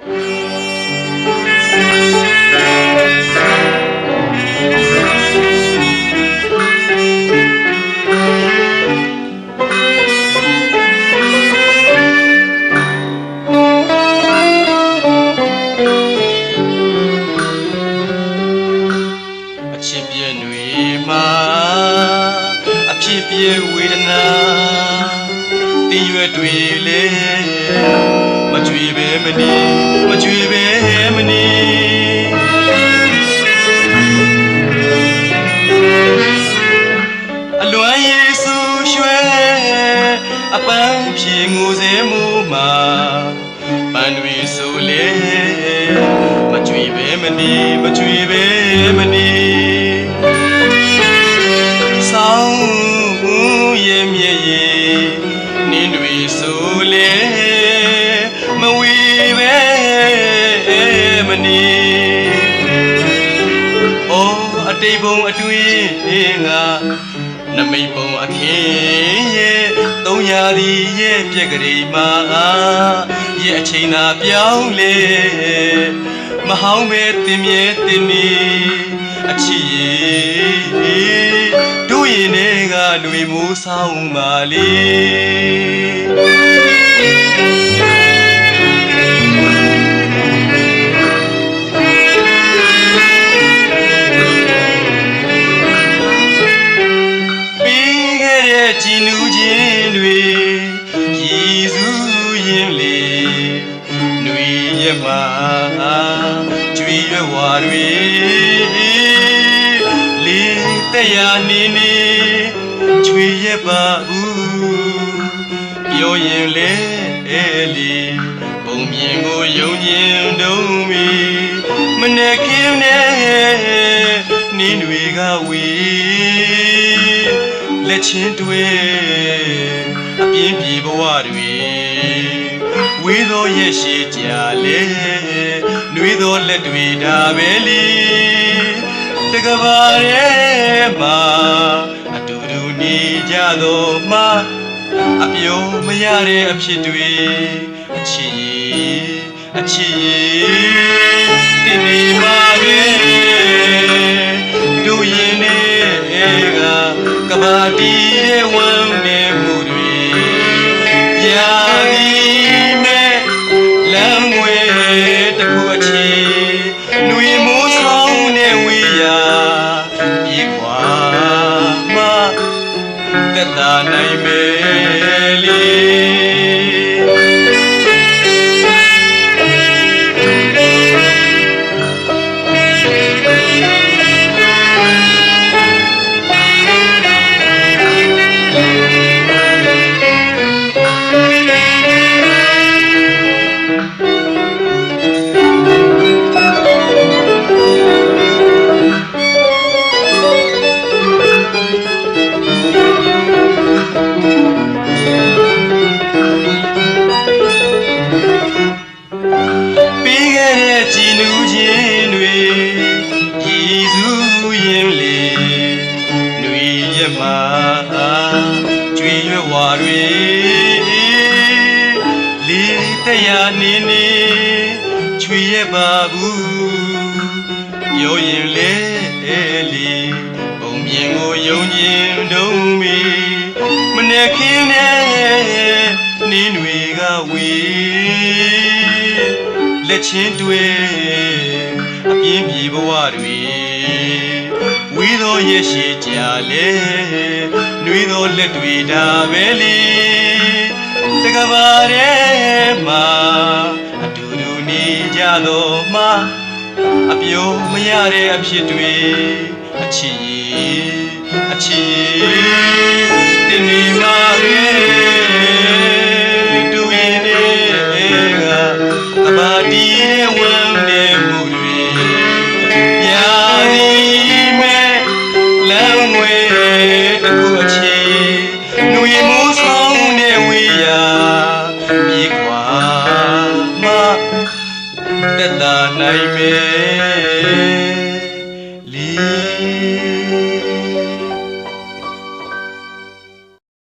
ဖြစ်ပြည့်ဝေဒနာတင်းရွယ်တွေလေ မကြွေပဲမနေမကြွေပဲမနေအလွမ်းယေစုရွှဲအပန်းဖြေငိုစေမှုမှာပန်းတွေဆိုလေမကြွေပဲမနေမကြွေပဲမနေဆောင်းရဲ့မြည့်ရဲ့နင်းတွေဆိုလေ တိတ်ဘုံအတွင်းငါနမိတ်ဘုံအခင်းရဲ့သုံးရာဒီရဲ့ပြက်ကလေးမှာရဲ့အချိန်သာပြောင်းလေမဟောင်းပဲတင်မြဲတင်နေအချစ်ရဲ့တို့ရင်တွေကຫນွေမိုးဆောင်ပါလေ တွေလေးတဲ့ရနေနေကြွေရပါဘူးပြောရင်လေအဲ့လီပုံမြင်ကိုယုံညင်တုံးမီမနဲ့ခင်းနဲ့နင်းတွေကဝေ လက်ချင်းတွေအပြင်းပြေဘဝတွေဝေးသောရက်ရှိကြလေနှွေးသောလက်တွေဒါပဲလီတကဘာရဲမှာအတူတူနေကြတော့မှအပြုံးမရတဲ့အဖြစ်တွေအချစ်ရဲ့အချစ်ရဲ့တင်နေပါပဲတို့ရင်နဲ့ ကကဘာတီရဲ့ဝမ်းနေမှုတွေရာဒီမဲ့လမ်းငွေတစ်ခုအချီနှွေမိုးဆောင်တဲ့ဝေးရာပြေခွာမသက်သာနိုင်မယ်လေ တရားနေနေချွေရပါဘူးပြောရင်လေအဲ့လီပုံမြင်ကိုယုံကြည်တုံးမီမနဲ့ခင်းနဲ့နင်းတွေကဝေးလက်ချင်းတွေအပြင်းပြေဘဝတွေဝေးသောရက်ရှိကြလေနှွေးသောလက်တွေဒါပဲလေ တကဘာရဲမှာအတူတူနေကြတော့မှအပြိုးမရတဲ့အဖြစ်တွေအချစ်ရေးအချစ်ရေးတင်နေပါရဲ့တူရင်တွေကတဘာတီးတဲ့ဝမ်းနေမှုတွေရာဒီမဲ့လမ်းငွေ တက်တာနိုင်မယ်